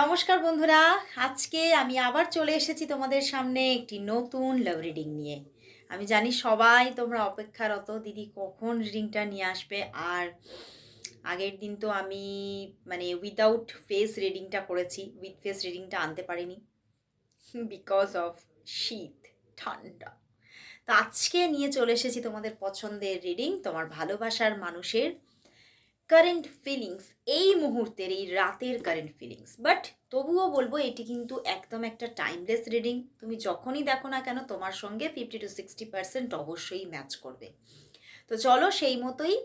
নমস্কার বন্ধুরা, আজকে আমি আবার চলে এসেছি তোমাদের সামনে একটি নতুন লাভ রিডিং নিয়ে। আমি জানি সবাই তোমরা অপেক্ষারত, দিদি কখন রিডিংটা নিয়ে আসবে? আর আগের দিন তো আমি মানে উইদাউট ফেস রিডিংটা করেছি উইথ ফেস রিডিংটা আনতে পারিনি বিকজ অফ শীত, ঠান্ডা। তো আজকে নিয়ে চলে এসেছি তোমাদের পছন্দের রিডিং তোমার ভালোবাসার মানুষের কারেন্ট ফিলিংস এই মুহূর্তের, এই রাতের কারেন্ট ফিলিংস বাট তবুও বলব, এটি কিন্তু একদম একটা টাইমলেস রিডিং তুমি যখনই দেখো না কেন, তোমার সঙ্গে ফিফটি টু সিক্সটি পার্সেন্ট অবশ্যই ম্যাচ করবে। তো চলো সেই মতোই,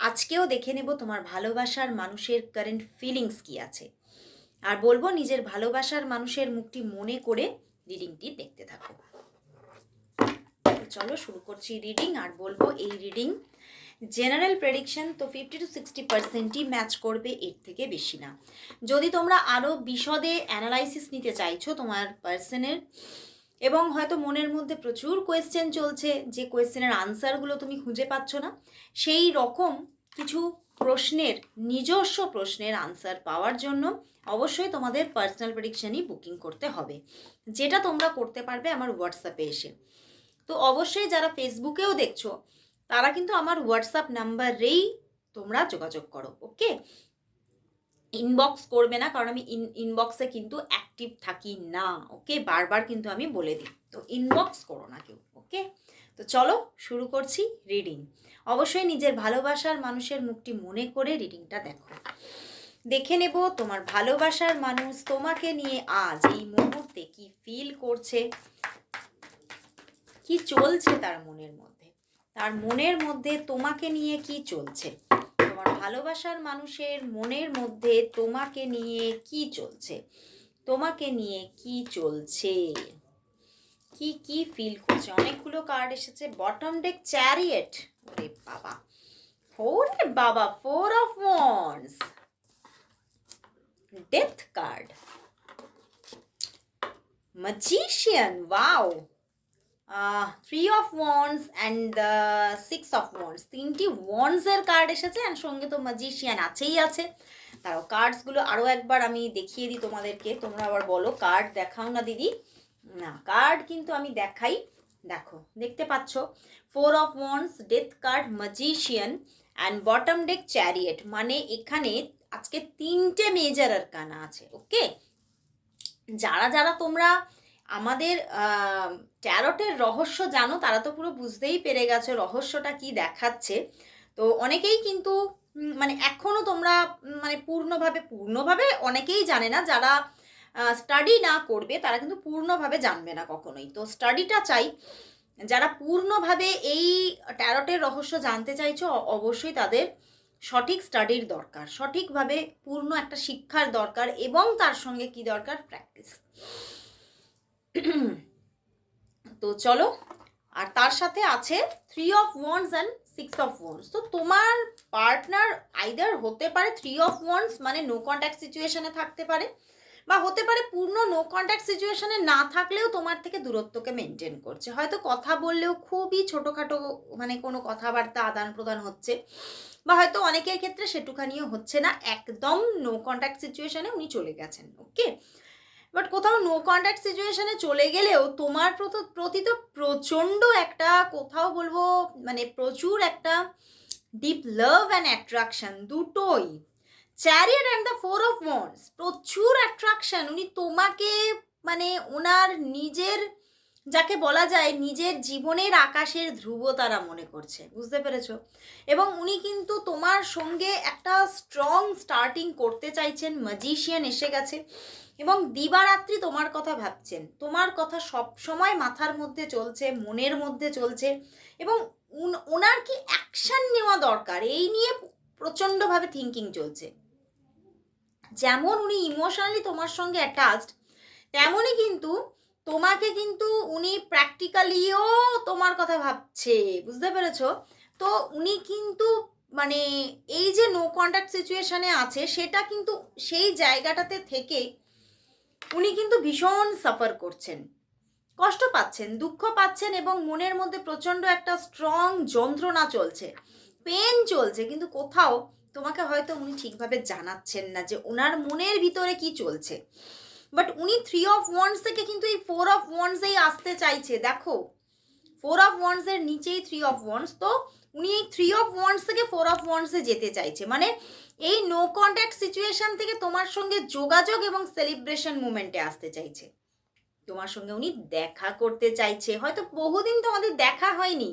আজকেও দেখে নেব তোমার ভালোবাসার মানুষের কারেন্ট ফিলিংস কি আছে। আর বলব, নিজের ভালোবাসার মানুষের মুখটি মনে করে রিডিংটি দেখতে থাকো। চলো শুরু করছি রিডিং আর বলব, এই রিডিং জেনারেল প্রেডিকশন তো ফিফটি টু সিক্সটি পার্সেন্টই ম্যাচ করবে এর থেকে বেশি না। যদি তোমরা আরও বিশদে অ্যানালাইসিস নিতে চাইছো তোমার পার্সনের এবং হয়তো মনের মধ্যে প্রচুর কোয়েশ্চেন চলছে, যে কোয়েশ্চেনের আনসারগুলো তুমি খুঁজে পাচ্ছ না, সেই রকম কিছু প্রশ্নের, নিজস্ব প্রশ্নের আনসার পাওয়ার জন্য অবশ্যই তোমাদের পার্সোনাল প্রেডিকশানই বুকিং করতে হবে, যেটা তোমরা করতে পারবে আমার হোয়াটসঅ্যাপে এসে। তো অবশ্যই যারা ফেসবুকেও দেখছ তারা কিন্তু আমার হোয়াটসঅ্যাপ নাম্বারেই তোমরা যোগাযোগ করো ওকে ইনবক্স করবে না, কারণ আমি ইন ইনবক্সে কিন্তু অ্যাক্টিভ থাকি না ওকে বারবার কিন্তু আমি বলে দিই, তো ইনবক্স করো না কেউ ওকে তো চলো শুরু করছি রিডিং অবশ্যই নিজের ভালোবাসার মানুষের মুখটি মনে করে রিডিংটা দেখো। দেখে নেব তোমার ভালোবাসার মানুষ তোমাকে নিয়ে আজ এই মুহূর্তে কি ফিল করছে, কি চলছে তার মনের মধ্যে। তার মনের মধ্যে তোমাকে নিয়ে কি চলছে? তোমার ভালোবাসার মানুষের মনের মধ্যে তোমাকে নিয়ে কি চলছে? তোমাকে নিয়ে কি চলছে? কি কি ফিল করছে? অনেকগুলো কার্ড এসেছে। বটম ডেক চ্যারিয়েট ওরে বাবা। ওরে বাবা four of wands death card magician, wow! Three of wands and the six of wands তিনটি ওয়ান্সের কার্ড এসেছে অ্যান্ড সঙ্গে তো ম্যাজিশিয়ান আছেই আছে। তারও কার্ডসগুলো আরও একবার আমি দেখিয়ে দিই তোমাদেরকে। তোমরা আবার বলো কার্ড দেখাও না দিদি। না কার্ড কিন্তু আমি দেখাই। দেখো, দেখতে পাচ্ছ four of wands death card magician and bottom deck chariot মানে এখানে আজকে তিনটে মেজার কানা আছে ওকে যারা যারা তোমরা আমাদের ট্যারটের রহস্য জানো? তারা তো পুরো বুঝতেই পেরে গেছো রহস্যটা কি দেখাচ্ছে। তো অনেকেই কিন্তু মানে এখনও তোমরা মানে পূর্ণভাবে পূর্ণভাবে অনেকেই জানে না, যারা স্টাডি না করবে, তারা কিন্তু পূর্ণভাবে জানবে না কখনোই। তো স্টাডিটা চাই। যারা পূর্ণভাবে এই ট্যারটের রহস্য জানতে চাইছো অবশ্যই তাদের সঠিক স্টাডির দরকার। সঠিকভাবে পূর্ণ একটা শিক্ষার দরকার এবং তার সঙ্গে কি দরকার? প্র্যাকটিস তো চলো, আর তার সাথে আছে three of wands and six of wands তো তোমার পার্টনার আইদার হতে পারে থ্রি অফ ওয়ান্স মানে নো কন্ট্যাক্ট সিচুয়েশনে থাকতে পারে, বা হতে পারে পূর্ণ নো কন্ট্যাক্ট সিচুয়েশনে না থাকলেও তোমার থেকে দূরত্বকে মেনটেন করছে। হয়তো কথা বললেও খুবই ছোটোখাটো মানে কোনো কথাবার্তা আদান প্রদান হচ্ছে, বা হয়তো অনেকের ক্ষেত্রে সেটুখানিও হচ্ছে না। একদম নো কন্ট্যাক্ট সিচুয়েশনে উনি চলে গেছেন ওকে বাট কোথাও নো কন্ট্যাক্ট সিচুয়েশনে চলে গেলেও তোমার প্রত- তো প্রচণ্ড একটা কোথাও বলব মানে প্রচুর একটা ডিপ লাভ অ্যান্ড অ্যাট্রাকশন দুটোই। Chariot and the four of wands প্রচুর অ্যাট্রাকশন উনি তোমাকে মানে ওনার নিজের, যাকে বলা যায় নিজের জীবনের আকাশের ধ্রুবতারা মনে করছে, বুঝতে পেরেছ? এবং উনি কিন্তু তোমার সঙ্গে একটা স্ট্রং স্টার্টিং করতে চাইছেন ম্যাজিশিয়ান এসে গেছে। এবং দিবারাত্রি তোমার কথা ভাবছেন। তোমার কথা সব সময় মাথার মধ্যে চলছে, মনের মধ্যে চলছে এবং ওনার কি অ্যাকশন নেওয়া দরকার? এই নিয়ে প্রচণ্ডভাবে থিঙ্কিং চলছে। যেমন উনি ইমোশনালি তোমার সঙ্গে অ্যাটাচড তেমনই কিন্তু তোমাকে কিন্তু উনি প্র্যাকটিক্যালিও তোমার কথা ভাবছে। বুঝতে পেরেছ? তো উনি কিন্তু মানে এই যে নো কন্ট্যাক্ট সিচুয়েশানে আছে, সেটা কিন্তু সেই জায়গাটাতে থেকে উনি কিন্তু ভীষণ সাফার করছেন। কষ্ট পাচ্ছেন, দুঃখ পাচ্ছেন এবং মনের মধ্যে প্রচণ্ড একটা স্ট্রং যন্ত্রণা চলছে। পেন চলছে, কিন্তু কোথাও তোমাকে হয়তো উনি ঠিকভাবে জানাচ্ছেন না যে ওনার মনের ভিতরে কি চলছে। বাট উনি থ্রি অফ ওয়ান্স থেকে কিন্তু এই ফোর অফ ওয়ান্সেই আসতে চাইছে। দেখো ফোর অফ ওয়ান্সের নিচেই থ্রি অফ ওয়ান্স তো উনি থ্রি অফ ওয়ান্স থেকে ফোর অফ ওয়ান্সে যেতে চাইছে। মানে এই নো কন্ট্যাক্ট সিচুয়েশন থেকে তোমার সঙ্গে যোগাযোগ এবং সেলিব্রেশন মুমেন্টে আসতে চাইছে। তোমার সঙ্গে উনি দেখা করতে চাইছে। হয়তো বহুদিন তোমাদের দেখা হয়নি।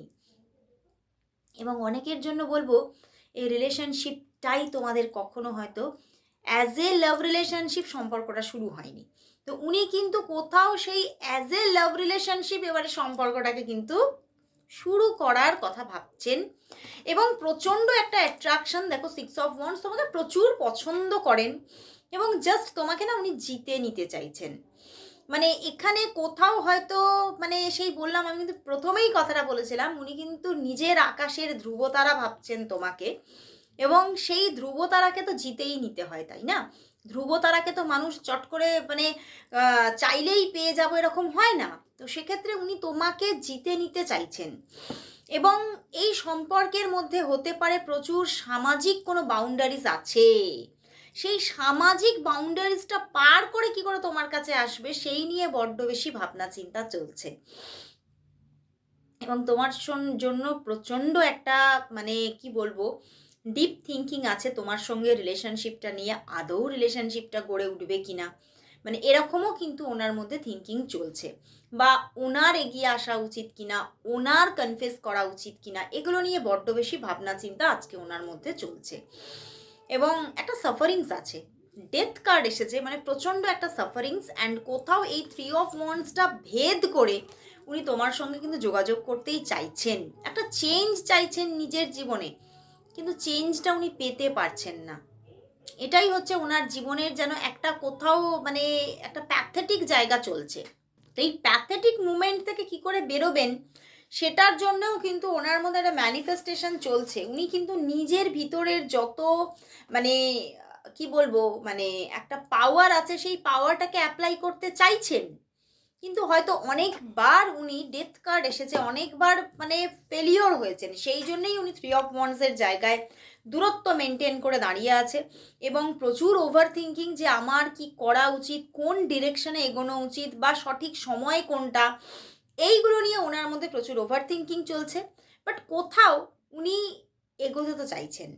এবং অনেকের জন্য বলব, এই রিলেশনশিপটাই তোমাদের কখনো হয়তো অ্যাজ এ লাভ রিলেশনশিপ সম্পর্কটা শুরু হয়নি। তো উনি কিন্তু কোথাও সেই অ্যাজ এ লাভ রিলেশনশিপ এবারে সম্পর্কটাকে কিন্তু শুরু করার কথা ভাবছেন এবং প্রচণ্ড একটা অ্যাট্রাকশন দেখো সিক্স অফ ওয়ান্স তোমাকে প্রচুর পছন্দ করেন এবং জাস্ট তোমাকে না উনি জিতে নিতে চাইছেন। মানে এখানে কোথাও হয়তো মানে সেই বললাম, আমি কিন্তু প্রথমেই কথাটা বলেছিলাম, উনি কিন্তু নিজের আকাশের ধ্রুবতারা ভাবছেন তোমাকে এবং সেই ধ্রুবতারাকে তো জিতেই নিতে হয়, তাই না? ধ্রুবতারাকে তো মানুষ চট করে মানে চাইলেই পেয়ে যাব এরকম হয় না। তো সেক্ষেত্রে উনি তোমাকে জিতে নিতে চাইছেন। এবং এই সম্পর্কের মধ্যে হতে পারে প্রচুর সামাজিক কোনো বাউন্ডারিজ আছে। সেই সামাজিক বাউন্ডারিজটা পার করে কি করে তোমার কাছে আসবে, সেই নিয়ে বড্ড বেশি ভাবনা চিন্তা চলছে। এবং তোমার জন্য প্রচণ্ড একটা মানে কি বলব ডিপ থিঙ্কিং আছে তোমার সঙ্গে রিলেশনশিপটা নিয়ে, আদৌ রিলেশনশিপটা গড়ে উঠবে কিনা। মানে এরকমও কিন্তু ওনার মধ্যে থিঙ্কিং চলছে। বা ওনার এগিয়ে আসা উচিত কিনা ওনার কনফেস করা উচিত কিনা, এগুলো নিয়ে বড্ড বেশি ভাবনা চিন্তা আজকে ওনার মধ্যে চলছে। এবং একটা সাফারিংস আছে। ডেথ কার্ড এসেছে মানে প্রচণ্ড একটা সাফারিংস অ্যান্ড কোথাও এই থ্রি অফ ওয়ান্সটা ভেদ করে উনি তোমার সঙ্গে কিন্তু যোগাযোগ করতেই চাইছেন। একটা চেঞ্জ চাইছেন নিজের জীবনে, কিন্তু চেঞ্জটা উনি পেতে পারছেন না। এটাই হচ্ছে ওনার জীবনের যেন একটা কোথাও মানে একটা প্যাথেটিক জায়গা চলছে। তো এই প্যাথেটিক মুমেন্ট থেকে কি করে বেরোবেন, সেটার জন্যও কিন্তু ওনার মধ্যে একটা ম্যানিফেস্টেশন চলছে। উনি কিন্তু নিজের ভিতরের যত মানে কি বলব মানে একটা পাওয়ার আছে, সেই পাওয়ারটাকে অ্যাপ্লাই করতে চাইছেন। কিন্তু হয়তো অনেকবার উনি ডেথ কার্ড এসেছে, অনেকবার মানে ফেলিওর হয়েছেন। সেই জন্যই উনি থ্রি অফ ওয়ান্সের জায়গায় দূরত্ব মেনটেন করে দাঁড়িয়ে আছে এবং প্রচুর ওভার থিঙ্কিং যে আমার কি করা উচিত, কোন ডিরেকশনে এগোনো উচিত বা সঠিক সময় কোনটা, এইগুলো নিয়ে ওনার মধ্যে প্রচুর ওভার থিঙ্কিং চলছে। বাট কোথাও উনি এগোতে তো চাইছেন।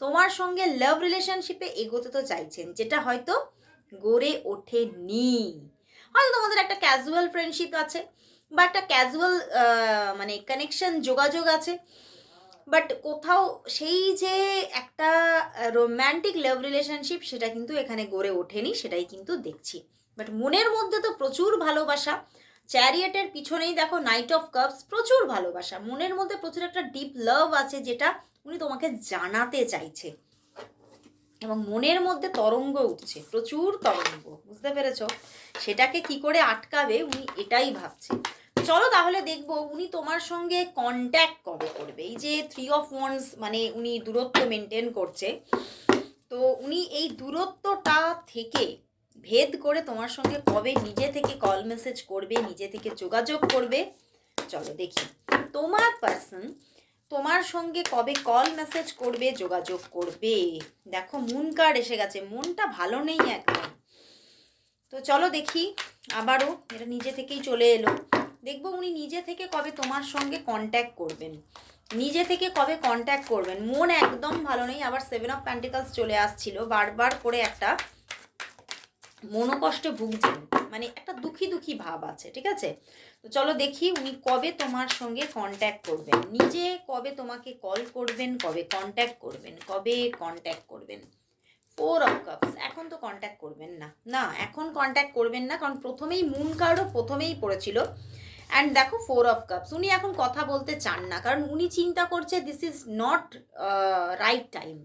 তোমার সঙ্গে লাভ রিলেশনশিপে এগোতে তো চাইছেন, যেটা হয়তো গড়ে ওঠেনি। হয়তো তোমাদের একটা ক্যাজুয়াল ফ্রেন্ডশিপ আছে বা একটা ক্যাজুয়াল মানে কানেকশন যোগাযোগ আছে। বাট কোথাও সেই যে একটা রোম্যান্টিক লাভ রিলেশনশিপ সেটা কিন্তু এখানে গড়ে ওঠেনি, সেটাই কিন্তু দেখছি। বাট মনের মধ্যে তো প্রচুর ভালোবাসা। চ্যারিয়েটের পিছনেই দেখো নাইট অফ কাপস প্রচুর ভালোবাসা। মনের মধ্যে প্রচুর একটা ডিপ লাভ আছে যেটা উনি তোমাকে জানাতে চাইছে। এবং মনের মধ্যে তরঙ্গ উঠছে, প্রচুর তরঙ্গ, বুঝতে পেরেছ? সেটাকে কি করে আটকাবে উনি এটাই ভাবছে। চলো তাহলে দেখব, উনি তোমার সঙ্গে কন্ট্যাক্ট কবে করবে? এই যে থ্রি অফ ওয়ান্স মানে উনি দূরত্ব মেনটেন করছে। তো উনি এই দূরত্বটা থেকে ভেদ করে তোমার সঙ্গে কবে নিজে থেকে কল মেসেজ করবে, নিজে থেকে যোগাযোগ করবে? চলো দেখি। তোমার পার্সন তোমার সঙ্গে কবে কল মেসেজ করবে, যোগাযোগ করবে? দেখো মুন কার্ড এসে গেছে। মনটা ভালো নেই একদম। তো চলো দেখি, আবারও, এটা নিজে থেকেই চলে এলো। দেখব উনি নিজে থেকে কবে তোমার সঙ্গে কন্ট্যাক্ট করবেন। নিজে থেকে কবে কন্ট্যাক্ট করবেন? মন একদম ভালো নেই। আবার সেভেন অফ প্যান্টিকালস চলে আসছিল। বারবার করে একটা মনোকষ্টে ভুগছেন। মানে একটা দুঃখী দুঃখী ভাব আছে, ঠিক আছে? তো চলো দেখি উনি কবে তোমার সঙ্গে কন্ট্যাক্ট করবেন। নিজে কবে তোমাকে কল করবেন, কবে কন্ট্যাক্ট করবেন, কবে কন্ট্যাক্ট করবেন? ফোর অফ কাপস এখন তো কন্ট্যাক্ট করবেন না। না, এখন কন্ট্যাক্ট করবেন না। কারণ প্রথমেই মুন কার্ডও প্রথমেই পড়েছিল। অ্যান্ড দেখো ফোর অফ কাপস উনি এখন কথা বলতে চান না, কারণ উনি চিন্তা করছে this is not right time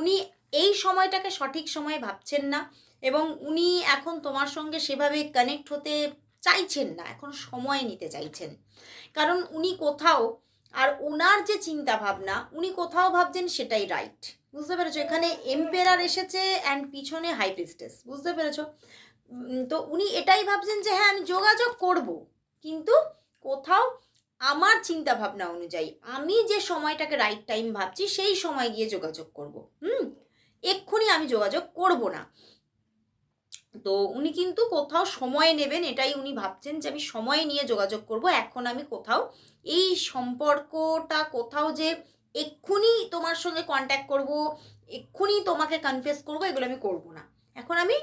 উনি এই সময়টাকে সঠিক সময় ভাবছেন না এবং উনি এখন তোমার সঙ্গে সেভাবে কানেক্ট হতে চাইছেন না, এখন সময় নিতে চাইছেন। কারণ উনি কোথাও, আর ওনার যে চিন্তা ভাবনা উনি কোথাও ভাবছেন সেটাই রাইট বুঝতে পেরেছ? এখানে এম্পেরার এসেছে অ্যান্ড পিছনে হাই প্রিস্টেস বুঝতে পেরেছ? তো উনি এটাই ভাবছেন যে হ্যাঁ আমি যোগাযোগ করব। কিন্তু কোথাও আমার চিন্তা ভাবনা অনুযায়ী আমি যে সময়টাকে রাইট টাইম ভাবছি, সেই সময় গিয়ে যোগাযোগ করব। হুম? এক্ষুনি আমি যোগাযোগ করব না। তো উনি কিন্তু কোথাও সময় নেবেন, এটাই উনি ভাবছেন যে আমি সময় নিয়ে যোগাযোগ করব। এখন আমি কোথাও, এই সম্পর্কটা কোথাও যে এক্ষুনি তোমার সঙ্গে কন্ট্যাক্ট করব, এক্ষুনি তোমাকে কনফেস করব, এগুলো আমি করব না। এখন আমি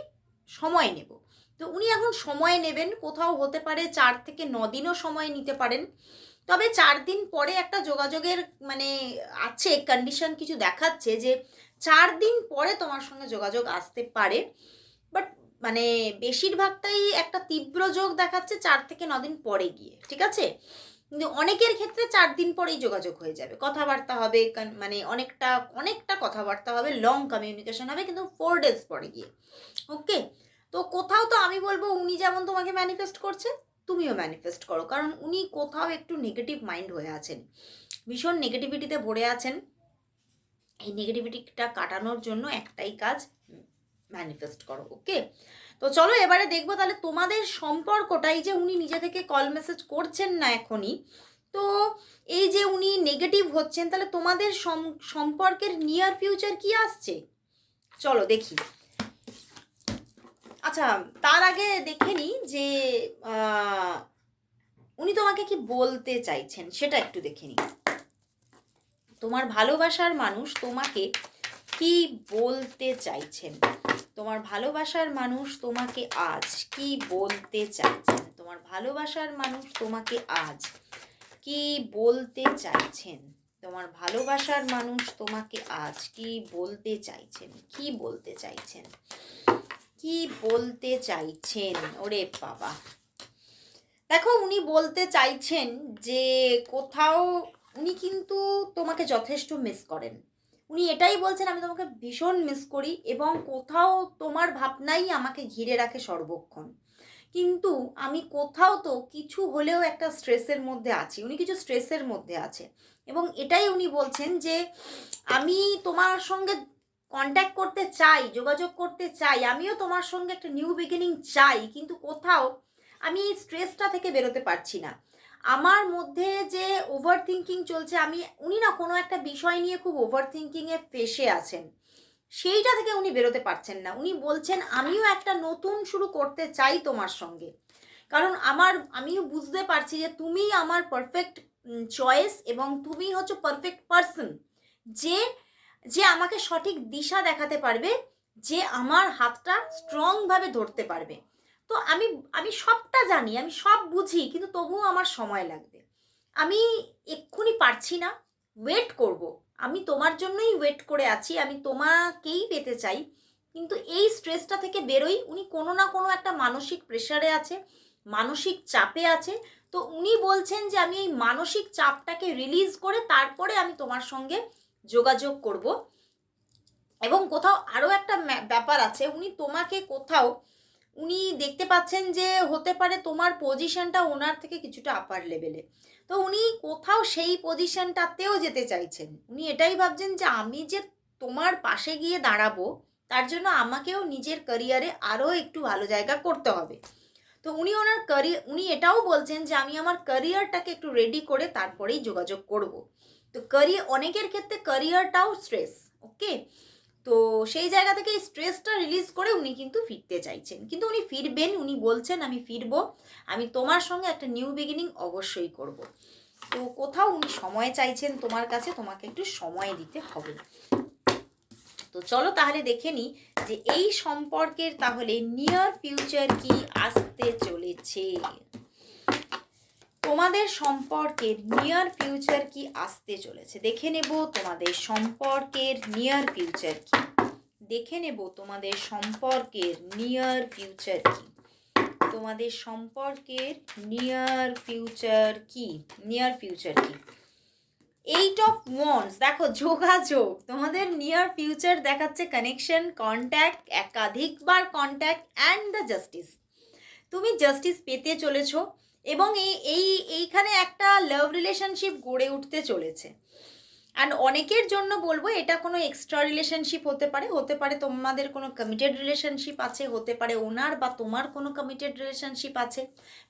সময় নেব। তো উনি এখন সময় নেবেন, কোথাও হতে পারে চার থেকে দিনও সময় নিতে পারেন। তবে চার দিন পরে একটা যোগাযোগের মানে আছে কন্ডিশন কিছু দেখাচ্ছে যে চার দিন পরে তোমার সঙ্গে যোগাযোগ আসতে পারে। বাট মানে বেশিরভাগটাই একটা তীব্র যোগ দেখাচ্ছে চার থেকে দিন পরে গিয়ে, ঠিক আছে? কিন্তু অনেকের ক্ষেত্রে চার দিন পরেই যোগাযোগ হয়ে যাবে। কথাবার্তা হবে মানে অনেকটা অনেকটা কথাবার্তা হবে লং কমিউনিকেশন হবে, কিন্তু ফোর ডেজ পরে গিয়ে। ওকে তো কোথাও তো আমি বলব উনি যেমন তোমাকে ম্যানিফেস্ট করছে, তুমিও ম্যানিফেস্ট করো। কারণ উনি কোথাও একটু নেগেটিভ মাইন্ড হয়ে আছেন। ভীষণ নেগেটিভিটিতে ভরে আছেন। এই নেগেটিভিটিটা কাটানোর জন্য একটাই কাজ ম্যানিফেস্ট করো ওকে তো চলো এবারে দেখব তাহলে তোমাদের সম্পর্কটাই যে উনি নিজে থেকে কল মেসেজ করছেন না এখনই, তো এই যে উনি নেগেটিভ হচ্ছেন, তাহলে তোমাদের সম- সম্পর্কের নিয়ার ফিউচার কি আসছে? চলো দেখি। আচ্ছা তার আগে দেখে নিই যে উনি তোমাকে কি বলতে চাইছেন সেটা একটু দেখে নিই তোমার ভালোবাসার মানুষ তোমাকে কি বলতে চাইছেন? তোমার ভালোবাসার মানুষ তোমাকে আজ কি বলতে চাইছেন? তোমার ভালোবাসার মানুষ তোমাকে আজ কি বলতে চাইছেন? তোমার ভালোবাসার মানুষ তোমাকে আজ কি বলতে চাইছেন? কি বলতে চাইছেন? কি বলতে চাইছেন? ওরে বাবা। দেখো, উনি বলতে চাইছেন যে কোথাও উনি কিন্তু তোমাকে যথেষ্ট মিস করেন। উনি এটাই বলছেন, আমি তোমাকে ভীষণ মিস করি এবং কোথাও তোমার ভাবনাই আমাকে ঘিরে রাখে সর্বক্ষণ। কিন্তু আমি কোথাও তো কিছু হলেও একটা স্ট্রেসের মধ্যে আছি, উনি কিছু স্ট্রেসের মধ্যে আছে। এবং এটাই উনি বলছেন যে আমি তোমার সঙ্গে কন্ট্যাক্ট করতে চাই, যোগাযোগ করতে চাই, আমিও তোমার সঙ্গে একটা নিউ বিগিনিং চাই, কিন্তু কোথাও আমি এই স্ট্রেসটা থেকে বেরোতে পারছি না। আমার মধ্যে যে ওভার থিঙ্কিং চলছে, আমি, উনি না কোনো একটা বিষয় নিয়ে খুব ওভার থিঙ্কিংয়ে ফেসে আছেন। সেইটা থেকে উনি বেরোতে পারছেন না। উনি বলছেন, আমিও একটা নতুন শুরু করতে চাই তোমার সঙ্গে। কারণ আমার, আমিও বুঝতে পারছি যে তুমি আমার পারফেক্ট চয়েস এবং তুমি হচ্ছে পারফেক্ট পারসন যে যে আমাকে সঠিক দিশা দেখাতে পারবে, যে আমার হাতটা স্ট্রংভাবে ধরতে পারবে। তো আমি আমি সবটা জানি, আমি সব বুঝি, কিন্তু তবুও আমার সময় লাগবে। আমি এক্ষুনি পারছি না ওয়েট করব। আমি তোমার জন্যই ওয়েট করে আছি, আমি তোমাকেই পেতে চাই। কিন্তু এই স্ট্রেসটা থেকে বেরোই, উনি কোনো না কোনো একটা মানসিক প্রেশারে আছে, মানসিক চাপে আছে। তো উনি বলছেন যে আমি এই মানসিক চাপটাকে রিলিজ করে তারপরে আমি তোমার সঙ্গে যোগাযোগ করব। এবং কোথাও আরও একটা ব্যাপার আছে, উনি তোমাকে কোথাও, উনি দেখতে পাচ্ছেন যে হতে পারে তোমার পজিশনটা ওনার থেকে কিছুটা আপার লেভেলে তো উনি কোথাও সেই পজিশনটাতেও যেতে চাইছেন। উনি এটাই ভাবছেন যে আমি যে তোমার পাশে গিয়ে দাঁড়াবো, তার জন্য আমাকেও নিজের ক্যারিয়ারে আরও একটু ভালো জায়গা করতে হবে। তো উনি ওনার ক্যারিয়ার উনি এটাও বলছেন যে আমি আমার ক্যারিয়ারটাকে একটু রেডি করে তারপরেই যোগাযোগ করব। তো ক্যারিয়ার অনেকের ক্ষেত্রে ক্যারিয়ারটাও স্ট্রেস ওকে তো সেই জায়গা থেকে স্ট্রেসটা রিলিজ করে উনি কিন্তু ফিরতে চাইছেন। কিন্তু উনি ফিরবেন, উনি বলছেন, আমি ফিরবো, আমি তোমার সঙ্গে একটা নিউ বিগিনিং অবশ্যই করব। তো কোথাও উনি সময় চাইছেন তোমার কাছে, তোমাকে একটু সময় দিতে হবে। তো চলো তাহলে দেখে নিই যে এই সম্পর্কের তাহলে নিয়ার ফিউচার কি আসতে চলেছে। তোমাদের সম্পর্কের নিয়ার ফিউচার কি আসতে চলেছে? দেখে নেব তোমাদের সম্পর্কের নিয়ার ফিউচার কি। দেখে নেব তোমাদের সম্পর্কের নিয়ার ফিউচার কি। তোমাদের সম্পর্কের নিয়ার ফিউচার কি? নিয়ার ফিউচার কি। এইট অফ ওয়ান্স দেখো যোগাযোগ। তোমাদের নিয়ার ফিউচার দেখাচ্ছে কানেকশন কন্ট্যাক্ট একাধিকবার কন্ট্যাক্ট অ্যান্ড দ্য জাস্টিস তুমি জাস্টিস পেতে চলেছো। এবং এই এই, এইখানে একটা লাভ রিলেশনশিপ গড়ে উঠতে চলেছে। অ্যান্ড অনেকের জন্য বলব, এটা কোনো এক্সট্রা রিলেশনশিপ হতে পারে হতে পারে তোমাদের কোনো কমিটেড রিলেশনশিপ আছে, হতে পারে ওনার বা তোমার কোনো কমিটেড রিলেশনশিপ আছে,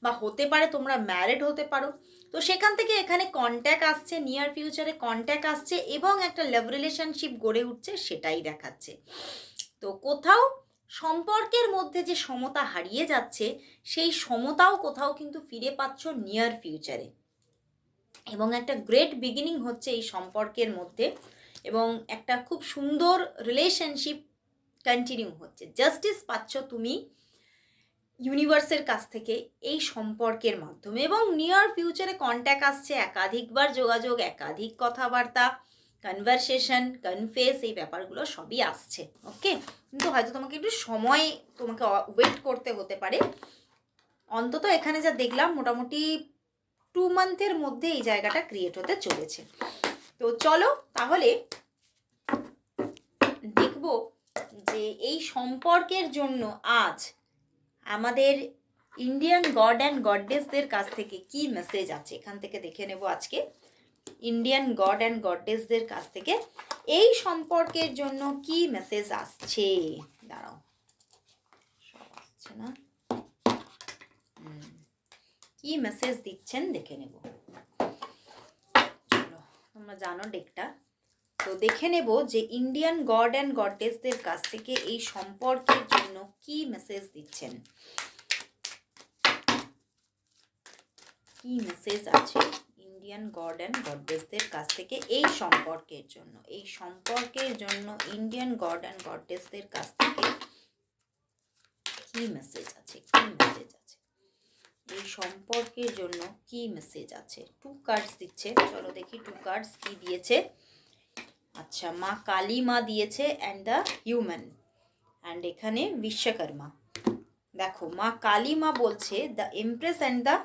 বা হতে পারে তোমরা ম্যারিড হতে পারো। তো সেখান থেকে এখানে কন্ট্যাক্ট আসছে নিয়ার ফিউচারে কন্ট্যাক্ট আসছে, এবং একটা লাভ রিলেশনশিপ গড়ে উঠছে, সেটাই দেখাচ্ছে। তো কোথাও সম্পর্কের মধ্যে যে সমতা হারিয়ে যাচ্ছে, সেই সমতাও কোথাও কিন্তু ফিরে পাচ্ছ নিয়ার ফিউচারে এবং একটা গ্রেট বিগিনিং হচ্ছে এই সম্পর্কের মধ্যে এবং একটা খুব সুন্দর রিলেশনশিপ কন্টিনিউ হচ্ছে। জাস্টিস পাচ্ছ তুমি ইউনিভার্সের কাছ থেকে এই সম্পর্কের মাধ্যমে এবং নিয়ার ফিউচারে কন্ট্যাক্ট আসছে, একাধিকবার যোগাযোগ, একাধিক কথাবার্তা কনভারসেশন কনফেস এই ব্যাপারগুলো সবই আসছে ওকে কিন্তু হয়তো তোমাকে একটু সময় তোমাকে ওয়েট করতে হতে পারে। অন্তত এখানে যা দেখলাম, মোটামুটি টু মান্থের মধ্যে এই জায়গাটা ক্রিয়েট হতে চলেছে। তো চলো তাহলে দেখব যে এই সম্পর্কের জন্য আজ আমাদের ইন্ডিয়ান গড অ্যান্ড গডডেসদের কাছ থেকে কি মেসেজ আছে? এখান থেকে দেখে নেব আজকে। ইন্ডিয়ান গড অ্যান্ড গডডেসদের কাছ থেকে এই সম্পর্কের জন্য কি মেসেজ আসছে? দাঁড়াও। সব আসছে না। কি মেসেজ দিচ্ছেন দেখে নেব। চলো, তোমরা জানো ডেকটা তো দেখে নেব যে ইন্ডিয়ান গড অ্যান্ড গডেসদের কাছ থেকে এই সম্পর্কের জন্য কি মেসেজ দিচ্ছেন। কি মেসেজ আছে? ইন্ডিয়ান গড অ্যান্ড গডেসদের কাছ থেকে এই সম্পর্কের জন্য, এই সম্পর্কের জন্য ইন্ডিয়ান গড অ্যান্ড গডেসদের কাছ থেকে কি মেসেজ আছে, কি মেসেজ আছে? এই সম্পর্কের জন্য কি মেসেজ আছে? টু কার্ডস দিচ্ছে, চলো দেখি টু কার্ডস কি দিয়েছে। আচ্ছা মা কালী মা দিয়েছে অ্যান্ড দ্য হিউম্যান অ্যান্ড এখানে বিশ্বকর্মা। দেখো, মা কালী মা বলছে the empress and the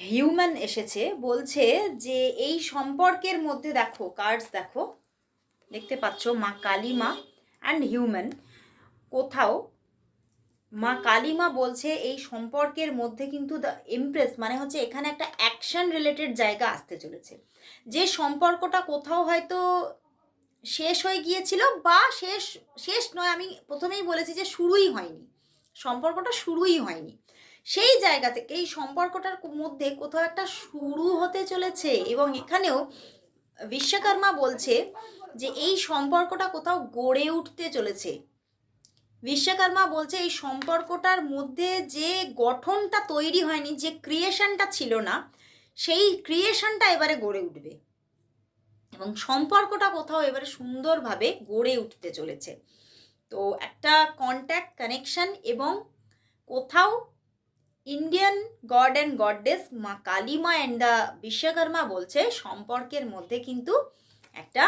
human এসেছে, বলছে যে এই সম্পর্কের মধ্যে দেখো কার্ডস দেখো, দেখতে পাচ্ছ মা কালী মা অ্যান্ড হিউম্যান কোথাও মা কালিমা বলছে এই সম্পর্কের মধ্যে কিন্তু দ্য ইমপ্রেস মানে হচ্ছে এখানে একটা অ্যাকশন রিলেটেড জায়গা আসতে চলেছে। যে সম্পর্কটা কোথাও হয়তো শেষ হয়ে গিয়েছিল বা শেষ শেষ নয়, আমি প্রথমেই বলেছি যে শুরুই হয়নি। সম্পর্কটা শুরুই হয়নি। সেই জায়গা থেকে এই সম্পর্কটার মধ্যে কোথাও একটা শুরু হতে চলেছে এবং এখানেও বিশ্বকর্মা বলছে যে এই সম্পর্কটা কোথাও গড়ে উঠতে চলেছে। বিশ্বকর্মা বলছে এই সম্পর্কটার মধ্যে যে গঠনটা তৈরি হয়নি, যে ক্রিয়েশনটা ছিল না, সেই ক্রিয়েশনটা এবারে গড়ে উঠবে। এবং সম্পর্কটা কোথাও এবারে সুন্দরভাবে গড়ে উঠতে চলেছে। তো একটা কন্ট্যাক্ট কানেকশন এবং কোথাও ইন্ডিয়ান গড অ্যান্ড গডডেস মা কালিমা অ্যান্ড দ্য বিশ্বকর্মা বলছে, সম্পর্কের মধ্যে কিন্তু একটা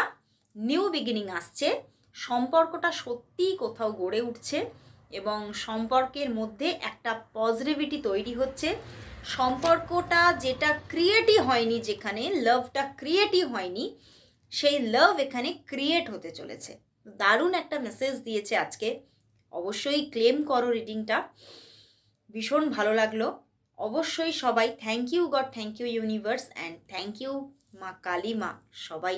নিউ বিগিনিং আসছে। সম্পর্কটা সত্যিই কোথাও গড়ে উঠছে এবং সম্পর্কের মধ্যে একটা পজিটিভিটি তৈরি হচ্ছে। সম্পর্কটা যেটা ক্রিয়েটই হয়নি, যেখানে লাভটা ক্রিয়েটই হয়নি, সেই লাভ এখানে ক্রিয়েট হতে চলেছে। দারুণ একটা মেসেজ দিয়েছে আজকে। অবশ্যই ক্লেম করো রিডিংটা ভীষণ ভালো লাগল। অবশ্যই সবাই thank you God thank you universe and thank you মা কালী, মা সবাই।